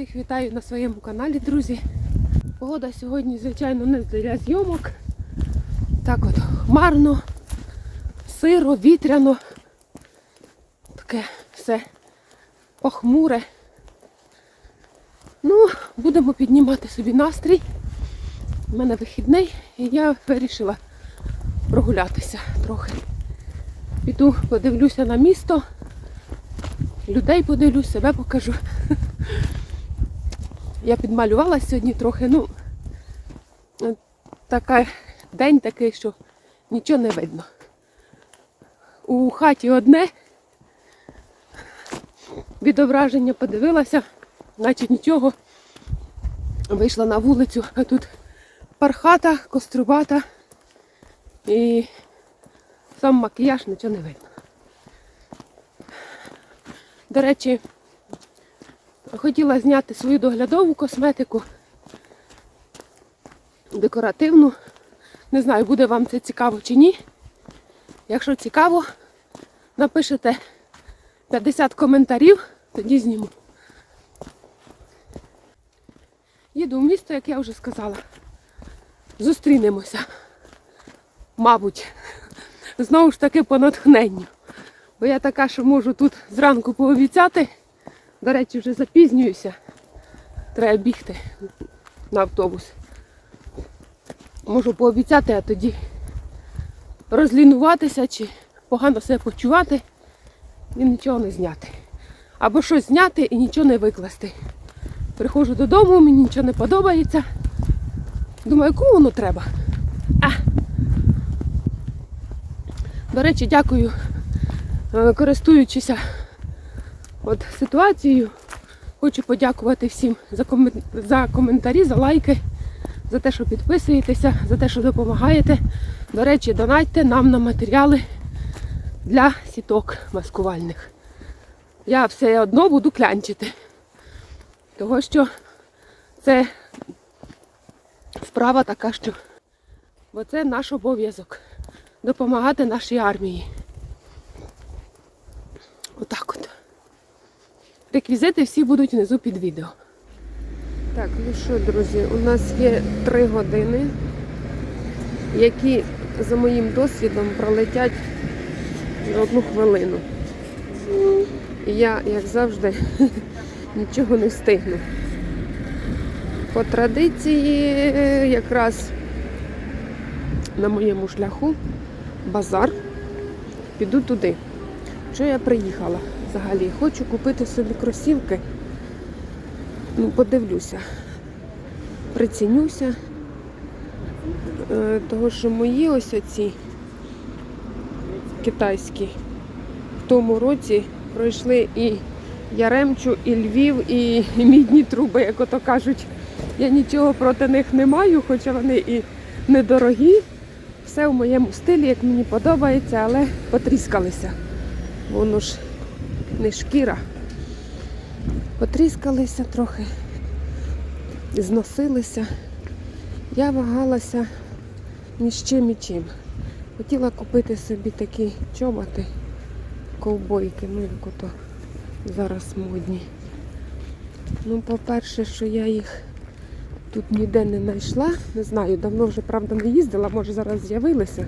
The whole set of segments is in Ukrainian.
Всіх вітаю на своєму каналі, друзі. Погода сьогодні, звичайно, не для зйомок. Так от хмарно, сиро, вітряно. Таке все похмуре. Ну, будемо піднімати собі настрій. У мене вихідний і я вирішила прогулятися трохи. Піду подивлюся на місто, людей подивлюсь, себе покажу. Я підмалювалася сьогодні трохи, ну така, день такий, що нічого не видно. У хаті одне. Відображення подивилася, значить нічого. Вийшла на вулицю, а тут пархата, кострубата і сам макіяж нічого не видно. До речі, хотіла зняти свою доглядову косметику, декоративну. Не знаю, буде вам це цікаво чи ні. Якщо цікаво, напишете 50 коментарів, тоді зніму. Їду в місто, як я вже сказала. Зустрінемося. Мабуть, знову ж таки по натхненню. Бо я така, що можу тут зранку пообіцяти. До речі, вже запізнююся. Треба бігти на автобус. Можу пообіцяти, а тоді розлінуватися чи погано себе почувати і нічого не зняти. Або щось зняти і нічого не викласти. Приходжу додому, мені нічого не подобається. Думаю, кому воно треба? А. До речі, дякую, е, користуючися от ситуацією. Хочу подякувати всім за, за коментарі, за лайки, за те, що підписуєтеся, за те, що допомагаєте. До речі, донатьте нам на матеріали для сіток маскувальних. Я все одно буду клянчити. Того що це справа така, що бо це наш обов'язок допомагати нашій армії. Отак от. Реквізити всі будуть внизу під відео. Так, ну що, друзі, у нас є три години, які за моїм досвідом пролетять одну хвилину. І я, як завжди, нічого не встигну. По традиції, якраз на моєму шляху базар. Піду туди. Що я приїхала взагалі? Хочу купити собі кросівки. Ну, подивлюся. Прицінюся. Е, Того, що мої ось оці китайські в тому році пройшли і Яремчу, і Львів, і, і мідні труби, як ото кажуть. Я нічого проти них не маю, хоча вони і недорогі. Все в моєму стилі, як мені подобається, але потріскалися. Воно ж не шкіра. Потріскалися трохи, зносилися. Я вагалася між чим і чим. Хотіла купити собі такі чоботи, ковбойки, ну як ото зараз модні. Ну, по-перше, що я їх тут ніде не знайшла. Не знаю, давно вже, правда, не їздила, може зараз з'явилися.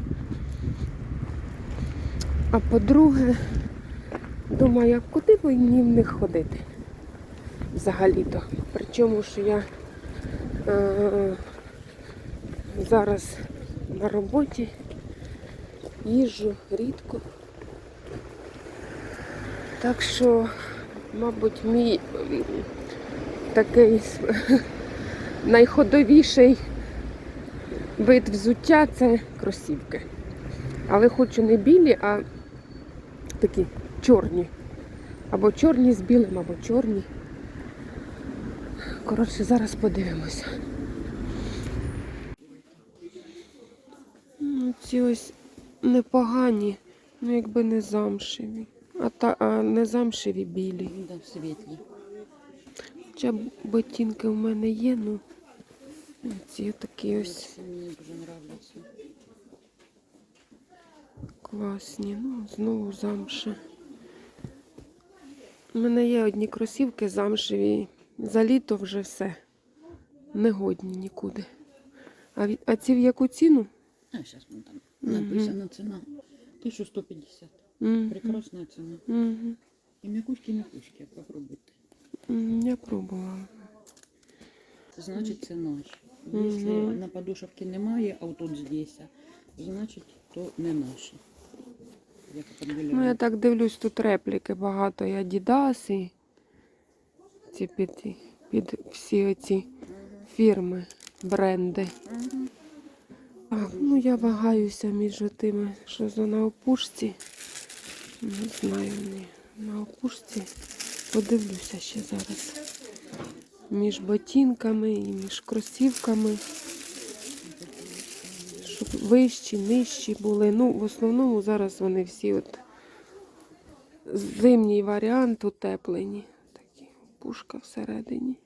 А по-друге, думаю, куди мені в них ходити? Взагалі-то. Причому, що я е- зараз на роботі їжджу рідко. Так що, мабуть, мій такий найходовіший вид взуття це кросівки. Але хочу не білі, а такі чорні. Або чорні з білим, або чорні. Коротше, зараз подивимося. Ну, Ці ось непогані, ну якби не замшеві. А, та, а не замшеві білі. Да, світлі. Хоча ботинки в мене є, ну ці такі ось Мені дуже нравляться. класні. Ну, знову замша. У мене є одні кросівки замшеві За літо вже все. Негодні нікуди. А, від- а ці в яку ціну? А, вон там Мгм. написана цена. 1150. Мгм. Прекрасная цена. Мгм. И мякушки, мякушки, попробуйте. Я пробувала. Значить, це наш. Мгм. Якщо на подушевці немає, а отут здесь, значить, то не наші. Ну, я так дивлюсь, тут репліки багато. І Adidas, і ці під, під всі оці фірми, бренди. А, ну я вагаюся між тими, що за на опушці. Не знаю, ні. На опушці. Подивлюся ще зараз. Між ботинками і між кросівками. Щоб вищі, нижчі були. Ну, в основному зараз вони всі от зимній варіант утеплені. Такі пушка всередині.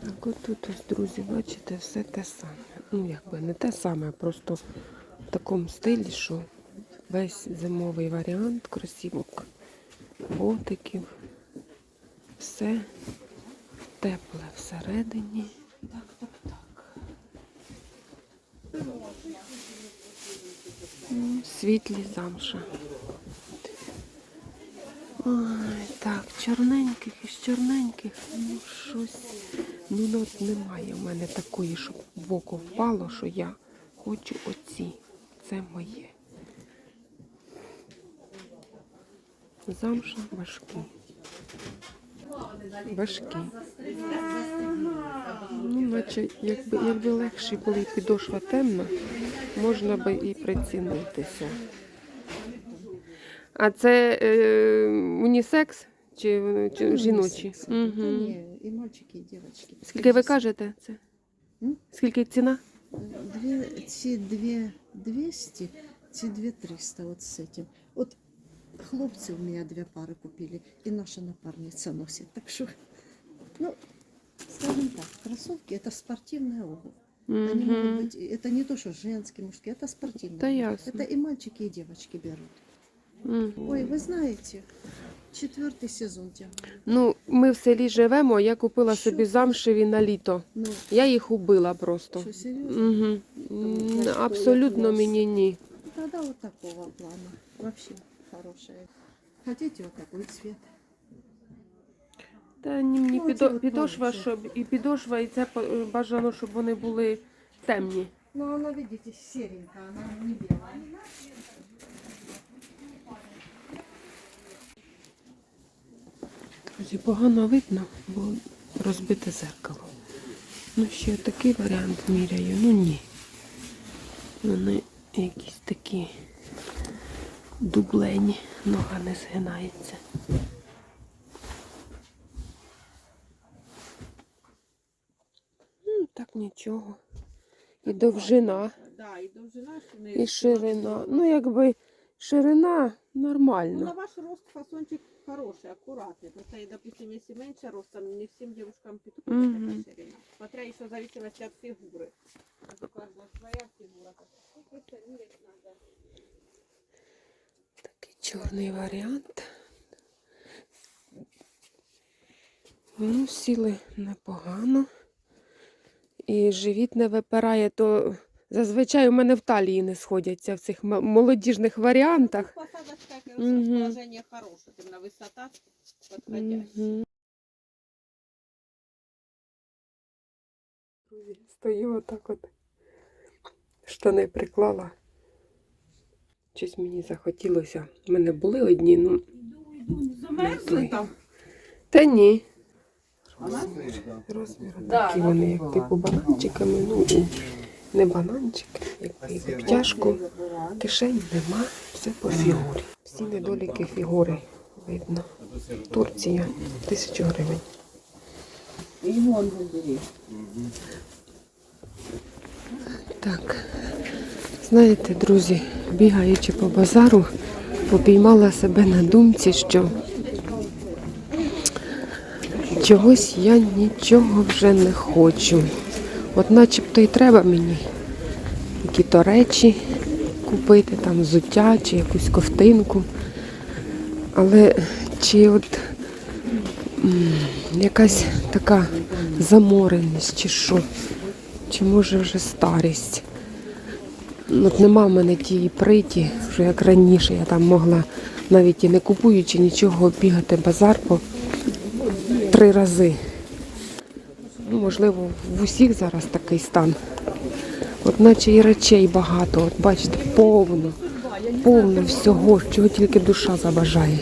Так, от тут ось, друзі, бачите, все те саме. Ну, якби не те саме, а просто в такому стилі, що весь зимовий варіант кросівок, ботиків, все тепле всередині. Так, так, так. М, Світлі замша. Ой, так, чорненьких із чорненьких, ну щось. Ну, от немає в мене такої, щоб в око впало, що я хочу оці. Це моє. Замша важкі. Важкі. Ну, наче, якби, якби легші були підошва темна, можна би і прицінитися. А це е, унісекс чи, чи жіночі? Угу. Не, и мальчики, и девочки. Скільки ви кажете це? М? Скільки ціна? Две, ці две 200, ці две 300 вот с этим. Вот хлопцы у меня две пары купили, и наша напарница носит. Так что, ну, скажем так, кроссовки это спортивная обувь. Они могут Угу. быть, это не то, что женские, мужские, это спортивная. Да обувь. ясно. Это и мальчики, и девочки берут. Мгм. Ой, вы знаете, четвертый сезон тягаю. Ну, ми в селі живемо, я купила Що собі ти? замшеві на літо. Ну, Я їх убила просто. что, серьезно? Угу. значить, Абсолютно клас. мені ні. Тогда вот такого плана. Вообще хорошая. Хотите вот такой цвет? Та ні, мені Ну, підо- оці от підошва, палиці. щоб і підошва, і це по- бажано, щоб вони були темні. Ну, она, видите, серенькая, она не белая. Друзі, погано видно, бо розбите зеркало. Ну, ще такий варіант міряю. Ну ні. Вони якісь такі дублені, нога не згинається. Ну, так нічого. І довжина, Да, і довжина, що не і ширина. Ну, якби ширина Ну, на нормальна. ваш рост фасончик хороший, аккуратный. Просто, и, допустим, если меньше ростом, не всем девушкам подходит Мгм. эта ширина. Смотря еще в зависимости от фигуры. У каждого своя фигура. Это мерить надо. Чорний варіант. Ну, сіли непогано. І живіт не випирає, то зазвичай у мене в талії не сходяться в цих молодіжних варіантах. Посадочка, как Мгм. расположение хорошее, именно высота подходящая. Мгм. Стою отак от. Штани приклала. Щось мені захотілося. У мене були одні, ну. Замерзли там? Та ні. Розміри такі вони, як типу бананчиками, ну і не бананчик, як і обтяжку. Кишень нема, все по фігурі. Всі недоліки фігури видно. Турція, тисячу гривень. И вон. Так, знаєте, друзі, бігаючи по базару, попіймала себе на думці, що чогось я нічого вже не хочу. От начебто і треба мені які-то речі купити, там взуття чи якусь ковтинку. Але чи от якась така замореність, чи що, чи може вже старість. От нема в мене тієї приті, що як раніше я там могла навіть і не купуючи нічого бігати базар по три рази. Ну, можливо, в усіх зараз такий стан. От наче і речей багато, от бачите, повно, повно всього, чого тільки душа забажає.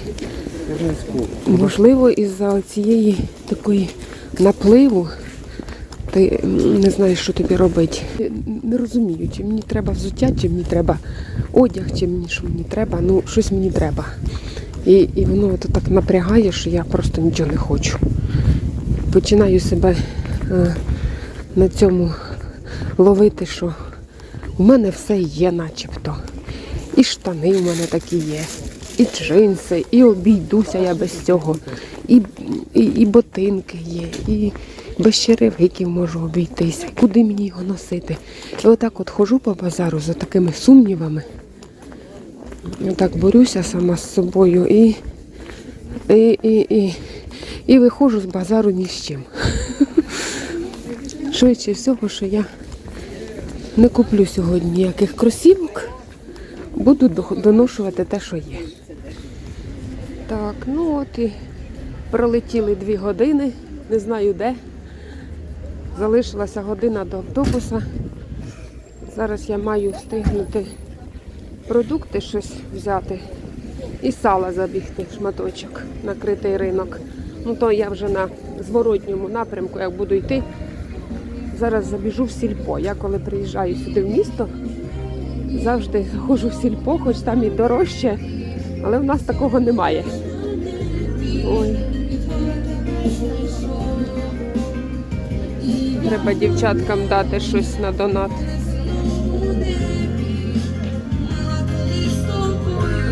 Можливо, із-за цієї такої напливу ти не знаєш, що тобі робити. Не розумію, чи мені треба взуття, чи мені треба одяг, чи мені що мені треба. Ну, щось мені треба. І, і воно от так напрягає, що я просто нічого не хочу. Починаю себе е, на цьому ловити, що у мене все є начебто. І штани у мене такі є, і джинси, і обійдуся я без цього, і, і, і ботинки є, і без черевиків можу обійтися. Куди мені його носити? І отак от хожу по базару за такими сумнівами. Отак борюся сама з собою і, і, і, і, і виходжу з базару ні з чим. Швидше всього, що я не куплю сьогодні ніяких кросівок, буду доношувати те, що є. Так, ну от і пролетіли дві години, не знаю де. Залишилася година до автобуса. Зараз я маю встигнути продукти щось взяти і сала забігти, шматочок, накритий ринок. Ну то я вже на зворотньому напрямку, як буду йти. Зараз забіжу в сільпо. Я коли приїжджаю сюди в місто, завжди заходжу в сільпо, хоч там і дорожче, але в нас такого немає. Ой. Треба дівчаткам дати щось на донат.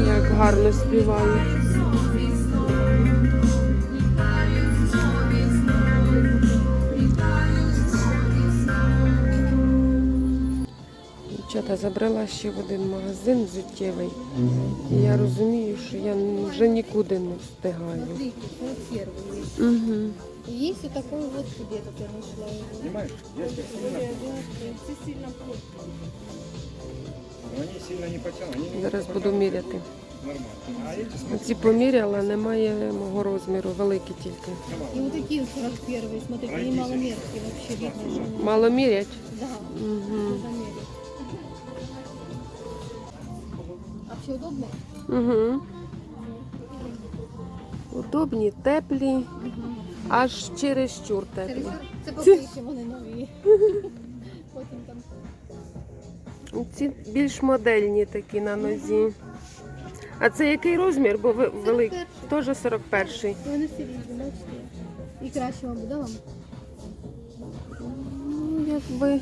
Як гарно співають. Дівчата забрала ще в один магазин взуттєвий. І я розумію, що я вже нікуди не встигаю. Смотрите, вот первый есть. Угу. Есть вот такой вот цвет, как я нашла его. Все сильно плотно. Но они сильно не потянут. Они не Зараз буду міряти. нормально. А эти смотри, Ці поміряла, немає мого розміру, великі тільки. И вот такие вот 41 смотрите, они маломеркие вообще видно. что они- Мало мірять? Да, Угу. А все удобно? Угу. Удобні, теплі, аж чересчур теплі. Це поки що вони нові. Потім там Ці більш модельні такі на нозі. А це який розмір? Бо ви великий. Теж 41-й. вони всі різні, бачите. І краще вам буде вам. Ну, якби.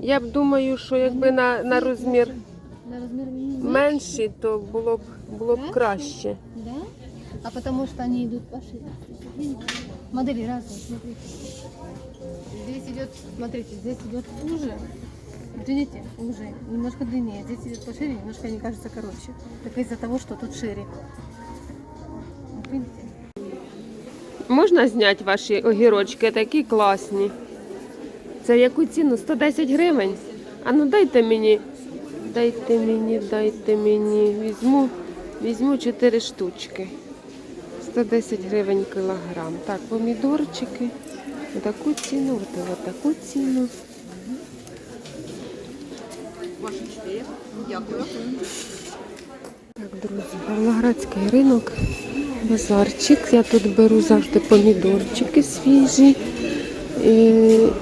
Я б думаю, що якби на, на розмір На розмір менше. менший, то було б було б краще. Да? А потому что они идут пошире. Модели разные, смотрите. Здесь идет, смотрите, здесь идет уже. Вот Видите, уже немножко длиннее. Здесь идет пошире, немножко они кажутся короче. Только из-за того, что тут шире. Вот видите? Можна зняти ваші огірочки, такі класні. Це яку ціну? 110 гривень. А ну дайте мені, дайте мені, дайте мені. Візьму, візьму 4 штучки. 110 гривень кілограм. Так, помідорчики. Таку ціну, от, таку ціну. Дякую. Так, друзі, Павлоградський ринок, базарчик. Я тут беру завжди помідорчики свіжі. І,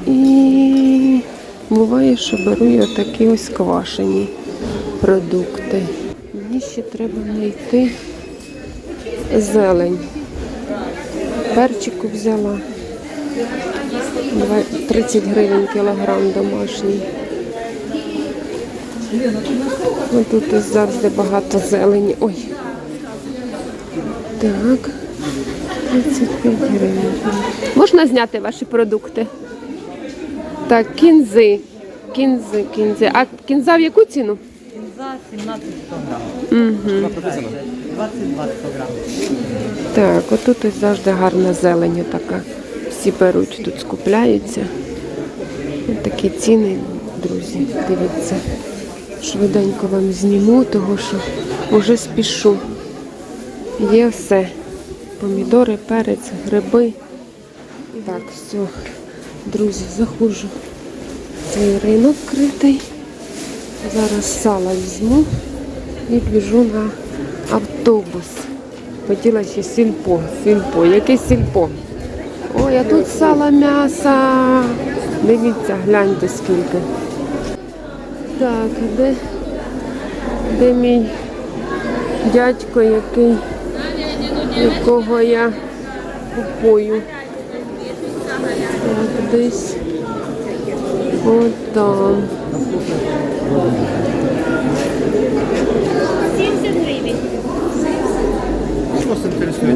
і буває, що беру і отакі ось квашені продукти. Мені ще треба знайти зелень. Перчику взяла. 30 гривень кілограм домашній. Ну, тут завжди багато зелені. Ой. Так. 35 гривень. Можна зняти ваші продукти? Так, кінзи. Кінзи, кінзи. А кінза в яку ціну? За 17 100 грам. Угу. 22 100 грам. Так, отут ось завжди гарна зелень така. Всі беруть, тут скупляються. Ось такі ціни, друзі, дивіться. Швиденько вам зніму, того що вже спішу. Є все. Помідори, перець, гриби. Так, все, друзі, заходжу цей ринок критий. Зараз сало візьму і біжу на автобус. Хотіла ще сільпо. Сільпо. Яке сільпо? Ой, а тут сало м'яса. Дивіться, гляньте скільки. Так, де, де мій дядько, який, якого я купую? Так, десь. От там.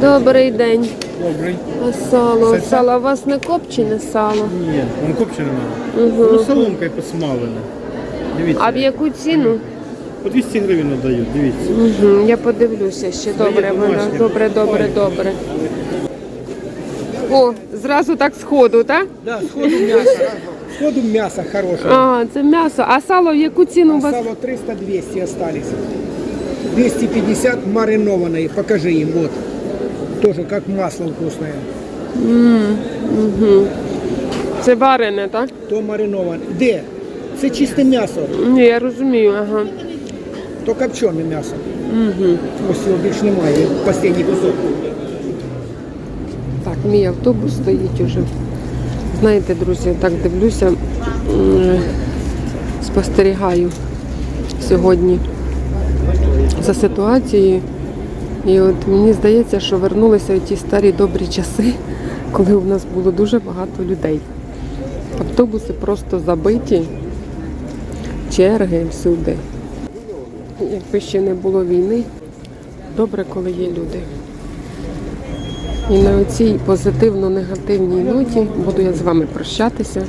Добрий день. Добрый. А сало? Це- Сало у вас не копчене сало? Нет, он копченый надо. Угу. Ну, соломкою посмалене. Дивіться. А в яку ціну? По 200 гривень надають, дивіться. Угу. Я подивлюся ще. Добре, воно. Добре, добре, добре. О, зразу так сходу, так? Да, сходу мясо. Сходу мясо хорошее. А, це м'ясо. А сало в яку ціну у вас? Сало 300-200 остались. 250 маринованные. Покажи им, вот. Тоже как масло вкусное. Угу. Це варене, так? То мариноване. Де? Це чисте м'ясо, Ні, я розумію, ага. то копчене м'ясо. Угу. Ось його більш немає. Останній кусок. Так, мій автобус стоїть уже. Знаєте, друзі, так дивлюся, спостерігаю сьогодні за ситуацією. І от мені здається, що вернулися ті старі добрі часи, коли у нас було дуже багато людей. Автобуси просто забиті, черги всюди. Якби ще не було війни, добре, коли є люди. І на цій позитивно-негативній ноті буду я з вами прощатися.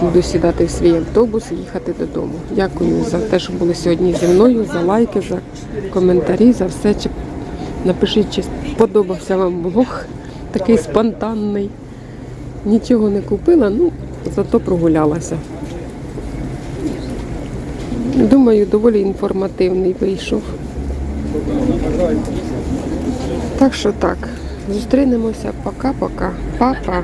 Буду сідати в свій автобус і їхати додому. Дякую за те, що були сьогодні зі мною, за лайки, за коментарі, за все. Напишіть, чи сподобався вам блог такий спонтанний. Нічого не купила, ну зато прогулялася. Думаю, доволі інформативний вийшов. Так що так. Зустрінемося. Пока-пока. Па-па.